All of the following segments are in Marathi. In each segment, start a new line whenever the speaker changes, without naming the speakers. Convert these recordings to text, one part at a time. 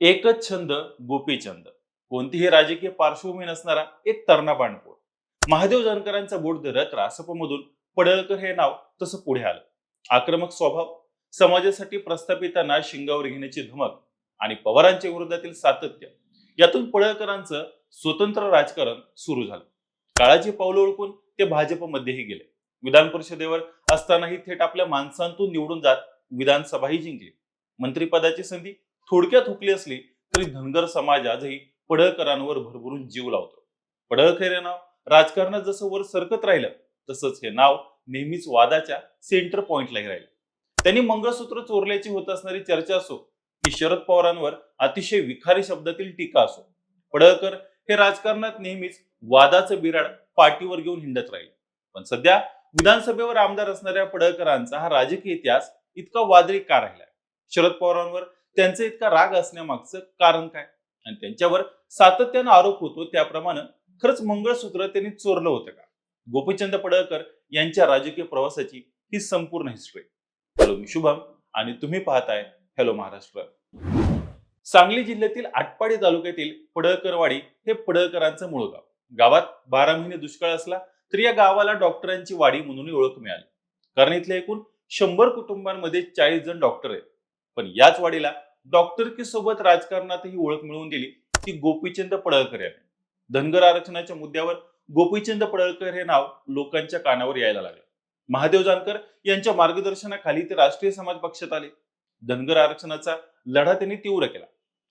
एकच छंद गोपीचंद कोणतीही राजकीय पार्श्वभूमी नसणारा एक तरणा बाणपोळ महादेव जानकरांचा बोट धरत रासपमधून पडळकर हे नाव तसं पुढे आलं. आक्रमक स्वभाव समाजासाठी प्रस्थापितांना शिंगावर घेण्याची धमक आणि पवारांच्या विरोधातील सातत्य यातून पडळकरांचं स्वतंत्र राजकारण सुरू झालं. काळाची पावलं ओळखून ते भाजपमध्येही गेले. विधान परिषदेवर असतानाही थेट आपल्या माणसांतून निवडून जात विधानसभाही जिंकली. मंत्रिपदाची संधी थोडक्यात हुकली असली तरी धनगर समाज आजही पडळकरांवर भरभरून जीव लावतो. पडळकर हे नाव राजकारणात जसं वर सरकत राहिलं तसंच हे नाव नेहमीच वादाच्या सेंटर पॉइंटलाही राहिलं. त्यांनी मंगळसूत्र चोरल्याची होत असणारी चर्चा असो की शरद पवारांवर अतिशय विखारी शब्दातील टीका असो पडळकर हे राजकारणात नेहमीच वादाचं बिराड पाठीवर घेऊन हिंडत राहील. पण सध्या विधानसभेवर आमदार असणाऱ्या पडळकरांचा हा राजकीय इतिहास इतका वादळी का राहिलाय? शरद पवारांवर त्यांचा इतका राग असण्यामागचं कारण काय? आणि त्यांच्यावर सातत्यानं आरोप होतो त्याप्रमाणे खरंच मंगळसूत्र त्यांनी चोरलं होतं का? गोपीचंद पडळकर यांच्या राजकीय प्रवासाची ही संपूर्ण हिस्ट्री हॅलो मी शुभम आणि तुम्ही पाहताय हॅलो महाराष्ट्र. सांगली जिल्ह्यातील आटपाडी तालुक्यातील पडळकरवाडी हे पडळकरांचं मूळ गाव. गावात बारा महिने दुष्काळ असला तरी या गावाला डॉक्टरांची वाडी म्हणून ओळख मिळाली. कारण इथल्या एकूण शंभर कुटुंबांमध्ये चाळीस जण डॉक्टर आहेत. पण याच वाडीला डॉक्टरकी सोबत राजकारणातही ओळख मिळवून दिली ती गोपीचंद पडळकर यांनी. धनगर आरक्षणाच्या मुद्द्यावर गोपीचंद पडळकर हे नाव लोकांच्या कानावर यायला लागले. महादेव जानकर यांच्या मार्गदर्शनाखाली ते राष्ट्रीय समाज पक्षात आले. धनगर आरक्षणाचा लढा त्यांनी तीव्र केला.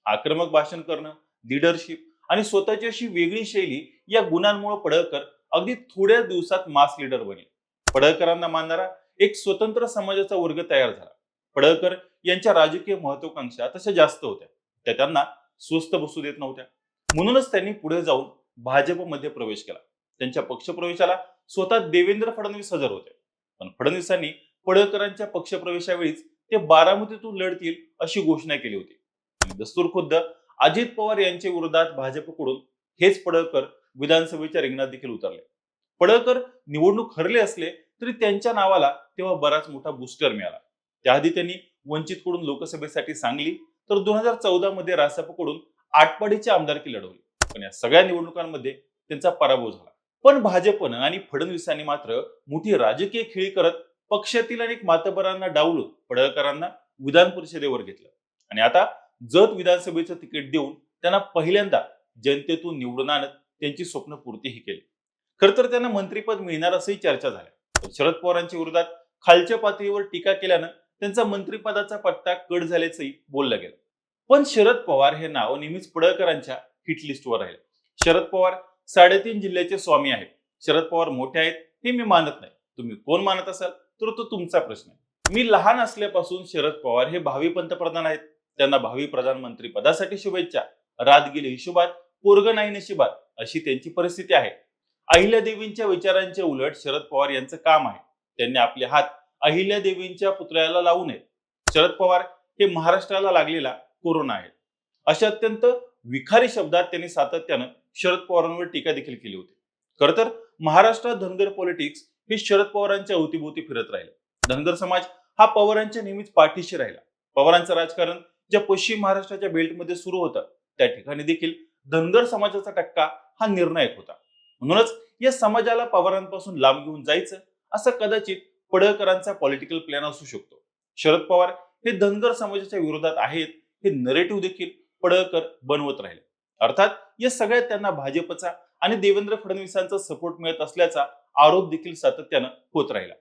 आक्रमक भाषण करणं लिडरशिप आणि स्वतःची अशी वेगळी शैली या गुणांमुळे पडळकर अगदी थोड्या दिवसात मास लीडर बनले. पडळकरांना मानणारा एक स्वतंत्र समाजाचा वर्ग तयार झाला. पडळकर यांच्या राजकीय महत्वाकांक्षा तशा जास्त होत्या. त्या त्यांना स्वस्त बसू देत नव्हत्या. म्हणूनच त्यांनी पुढे जाऊन भाजपमध्ये प्रवेश केला. त्यांच्या पक्षप्रवेशाला स्वतः देवेंद्र फडणवीस हजर होते. पण फडणवीसांनी पडळकरांच्या पक्षप्रवेशावेळीच ते बारामतीतून लढतील अशी घोषणा केली होती. दस्तूर खुद्द अजित पवार यांच्या विरोधात भाजपकडून हेच पडळकर विधानसभेच्या रिंगणात देखील उतरले. पडळकर निवडणूक हरले असले तरी त्यांच्या नावाला तेव्हा बराच मोठा बूस्टर मिळाला. त्याआधी त्यांनी वंचितकडून लोकसभेसाठी सांगली तर दोन हजार चौदा मध्ये रासपकडून आटपाडीची आमदारकी लढवली. पण या सगळ्या निवडणुकांमध्ये त्यांचा पराभव झाला. पण भाजपनं आणि फडणवीसांनी मात्र मोठी राजकीय खेळी करत पक्षातील अनेक मातबरांना डावलून पडळकरांना विधान परिषदेवर घेतलं. आणि आता जत विधानसभेचं तिकीट देऊन त्यांना पहिल्यांदा जनतेतून निवडून आणत त्यांची स्वप्न पूर्तीही केली. खर तर त्यांना मंत्रीपद मिळणार असंही चर्चा झाल्या. शरद पवारांच्या विरोधात खालच्या पातळीवर टीका केल्यानं त्यांचा मंत्रिपदाचा पत्ता कट झाल्याचंही बोललं गेलं. पण शरद पवार हे नाव नेहमीच पडळकरांच्या हिट लिस्टवर शरद पवार साडेतीन जिल्ह्याचे स्वामी आहेत. शरद पवार मोठे आहेत हे मी मानत नाही. तुम्ही कोण मानत असाल? तर तो तुमचा प्रश्न आहे. मी लहान असल्यापासून शरद पवार हे भावी पंतप्रधान आहेत. त्यांना भावी प्रधानमंत्री पदासाठी शुभेच्छा. रात गेले हिशोबात पोरग नाही नशिबात अशी त्यांची परिस्थिती आहे. अहिल्यादेवींच्या विचारांच्या उलट शरद पवार यांचं काम आहे. त्यांनी आपले हात अहिल्यादेवींच्या पुतळ्याला लावू नयेत शरद पवार हे महाराष्ट्राला लागलेला कोरोना आहे अशा अत्यंत विखारी शब्दात त्यांनी सातत्यानं शरद पवारांवर टीका देखील केली होती. खरं तर महाराष्ट्रात धनगर पॉलिटिक्स हे शरद पवारांच्या अवतीभोवती फिरत राहिले. धनगर समाज हा पवारांच्या नेहमीच पाठीशी राहिला. पवारांचं राजकारण ज्या पश्चिम महाराष्ट्राच्या बेल्टमध्ये सुरू होतं त्या ठिकाणी देखील धनगर समाजाचा टक्का हा निर्णायक होता. म्हणूनच या समाजाला पवारांपासून लांब घेऊन जायचं असं कदाचित पडळकरांचा पॉलिटिकल प्लॅन असू शकतो. शरद पवार हे धनगर समाजाच्या विरोधात आहेत हे नरेटिव्ह देखील पडळकर बनवत राहिले. अर्थात या सगळ्यात त्यांना भाजपचा आणि देवेंद्र फडणवीसांचा सपोर्ट मिळत असल्याचा आरोप देखील सातत्यानं होत राहिला.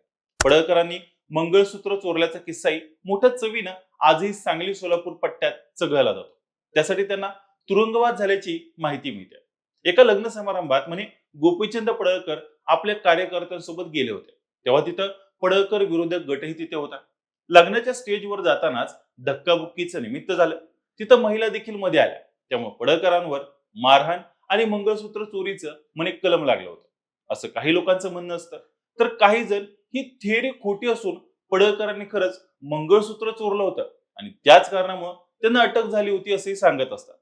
पडळकरांनी मंगळसूत्र चोरल्याचा किस्साही मोठ्या चवीनं आजही सांगली सोलापूर पट्ट्यात चघळला जातो. त्यासाठी त्यांना तुरुंगवाद झाल्याची माहिती मिळते. एका लग्न समारंभात म्हणे गोपीचंद पडळकर आपल्या कार्यकर्त्यांसोबत गेले होते. तेव्हा तिथं पडळकर विरोधक गटही तिथे होता. लग्नाच्या स्टेजवर जातानाच धक्काबुक्कीचं निमित्त झालं. तिथं महिला देखील मध्ये आल्या. त्यामुळे पडळकरांवर मारहाण आणि मंगळसूत्र चोरीचं म्हणे कलम लागलं होतं. असं काही लोकांचं म्हणणं असतं. तर काही जण ही थिअरी खोटी असून पडळकरांनी खरंच मंगळसूत्र चोरलं होतं. आणि त्याच कारणामुळे त्यांना अटक झाली होती असंही सांगत असतात.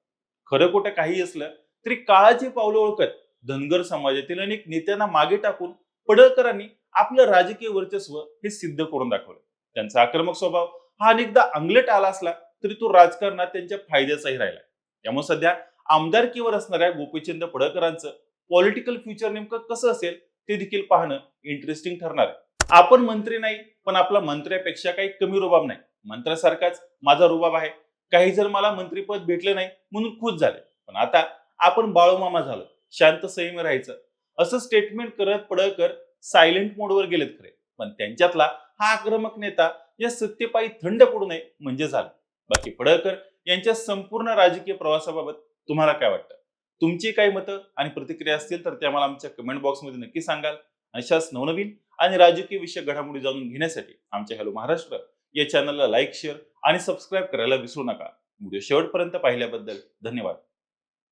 खरं खोटं काही असलं तरी काळाची पावलं ओळखत धनगर समाजातील अनेक नेत्यांना मागे टाकून पडळकरांनी आपलं राजकीय वर्चस्व हे सिद्ध करून दाखवलं. त्यांचा आक्रमक स्वभाव हा अनेकदा अंगलट आला असला तरी तो राजकारणात त्यांच्या फायद्याचाही राहिला. त्यामुळे सध्या आमदारकीवर असणाऱ्या गोपीचंद पडळकरांचं पॉलिटिकल फ्युचर नेमकं कसं असेल ते देखील पाहणं इंटरेस्टिंग ठरणार आहे. आपण मंत्री नाही पण आपला मंत्र्यापेक्षा काही कमी रुबाब नाही. मंत्र्यासारखाच माझा रुबाब आहे. काही जर मला मंत्रीपद भेटलं नाही म्हणून खुश झाले. पण आता आपण बाळूमामा झालो. शांत संयमी राहायचं. असं स्टेटमेंट करत पडळकर सायलेंट मोडवर गेलेत खरे. पण त्यांच्यातला हा आक्रमक नेता या सत्तेपायी थंड पडू नये म्हणजे झालं. बाकी पडळकर यांच्या संपूर्ण राजकीय प्रवासाबाबत तुम्हाला काय वाटतं? तुमची काही मतं आणि प्रतिक्रिया असतील तर ते आम्हाला आमच्या कमेंट बॉक्समध्ये नक्की सांगाल. अशाच नवनवीन आणि राजकीय विषय घडामोडी जाणून घेण्यासाठी आमच्या हॅलो महाराष्ट्र या चॅनलला लाईक शेअर आणि सबस्क्राईब करायला विसरू नका. व्हिडिओ शेवटपर्यंत पाहिल्याबद्दल धन्यवाद.